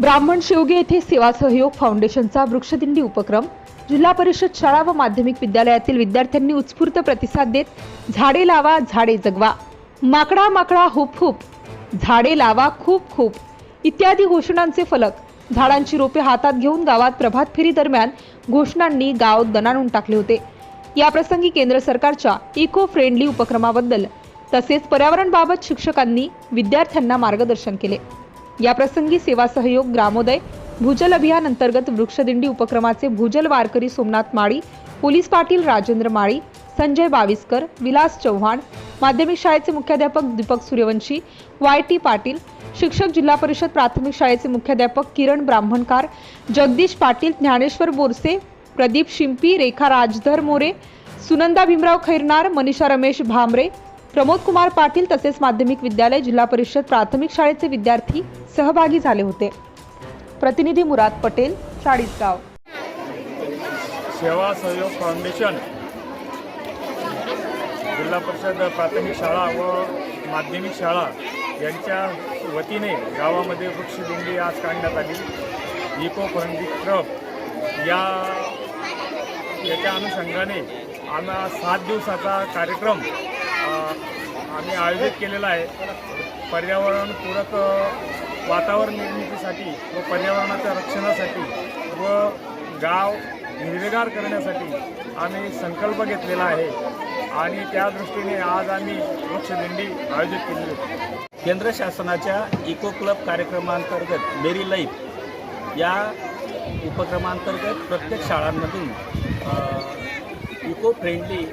ब्राह्मण शिवगे येथे सेवा सहयोग फाउंडेशनचा वृक्षदिंडी उपक्रम जिल्हा परिषद शाळा व माध्यमिक विद्यालयातील विद्यार्थ्यांनी उत्स्फूर्त प्रतिसाद देत झाडे लावा झाडे जगवा. माकडा माकडा हुप हुप. झाडे लावा खूप खूप. इत्यादी घोषणांचे फलक झाडांची रोपे हातात घेऊन गावात प्रभात फेरी दरम्यान घोषणांनी गाव दणाणून टाकले होते. याप्रसंगी केंद्र सरकारच्या इको फ्रेंडली उपक्रमाबद्दल तसेच पर्यावरणबाबत शिक्षकांनी विद्यार्थ्यांना मार्गदर्शन केले. या प्रसंगी सेवा सहयोग ग्रामोदय भूजल अभियान अंतर्गत वृक्षदिंडी उपक्रमाचे भूजल वारकरी सोमनाथ माळी पोलीस पाटील राजेंद्र माळी संजय बाविस्कर विलास चव्हाण माध्यमिक शाळेचे मुख्याध्यापक दीपक सूर्यवंशी वाय टी पाटील शिक्षक जिल्हा परिषद प्राथमिक शाळेचे मुख्याध्यापक किरण ब्राह्मणकार जगदीश पाटील ज्ञानेश्वर बोरसे प्रदीप शिंपी रेखा राजधर मोरे सुनंदा भीमराव खैरनार मनीषा रमेश भामरे प्रमोद कुमार पाटील तसेच माध्यमिक विद्यालय जिल्हा परिषद प्राथमिक शाळेचे विद्यार्थी सहभागी झाले होते. प्रतिनिधी मुराद पटेल चाळीसगाव. सेवा सहयोग फाउंडेशन जिल्हा परिषद प्राथमिक शाळा व माध्यमिक शाळा यांच्या वतीने गावामध्ये वृक्षदिंडी आज काढण्यात आली. इको फ्रेंडली क्लब या याच्या अनुषंगाने आम्हा सात दिवसाचा कार्यक्रम आम्ही आयोजित केलेला आहे. पर्यावरणपूरक वातावरण निर्मितीसाठी व पर्यावरणाच्या रक्षणासाठी व गाव हिरवेगार करण्यासाठी आम्ही संकल्प घेतलेला आहे. आणि त्या दृष्टीने आज आम्ही वृक्षदिंडी आयोजित केली होती केंद्र शासनाच्या इको क्लब कार्यक्रमांतर्गत मेरी लाईफ या उपक्रमांतर्गत प्रत्येक शाळांमधून इको फ्रेंडली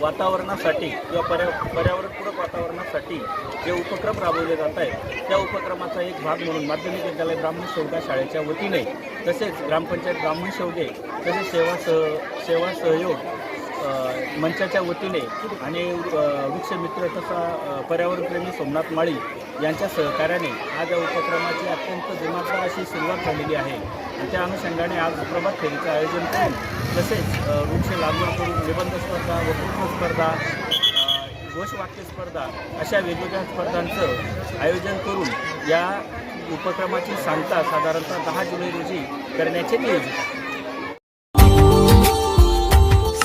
वातावरणासाठी किंवा पर्या पर्यावरणपूरक वातावरणासाठी जे उपक्रम राबवले जात आहेत त्या उपक्रमाचा एक भाग म्हणून माध्यमिक विद्यालय ब्राह्मण शेवगा शाळेच्या वतीने तसेच ग्रामपंचायत ब्राह्मण शेवगे तसेच सेवा सह सेवा सहयोग मंचाच्या वतीने आणि वृक्षमित्र तसा पर्यावरणप्रेमी सोमनाथ माळी यांच्या सहकार्याने आज या उपक्रमाची अत्यंत दिमागदार अशी सुरुवात झालेली आहे. आणि त्या अनुषंगाने आज प्रभात फेरीचं आयोजन करून तसेच वृक्ष लागवड करून निबंध स्पर्धा वक्तृत्व स्पर्धा घोषवाक्य स्पर्धा अशा वेगवेगळ्या स्पर्धांचं आयोजन करून या उपक्रमाची सांगता साधारणतः दहा जुलै रोजी करण्याचे नियोजित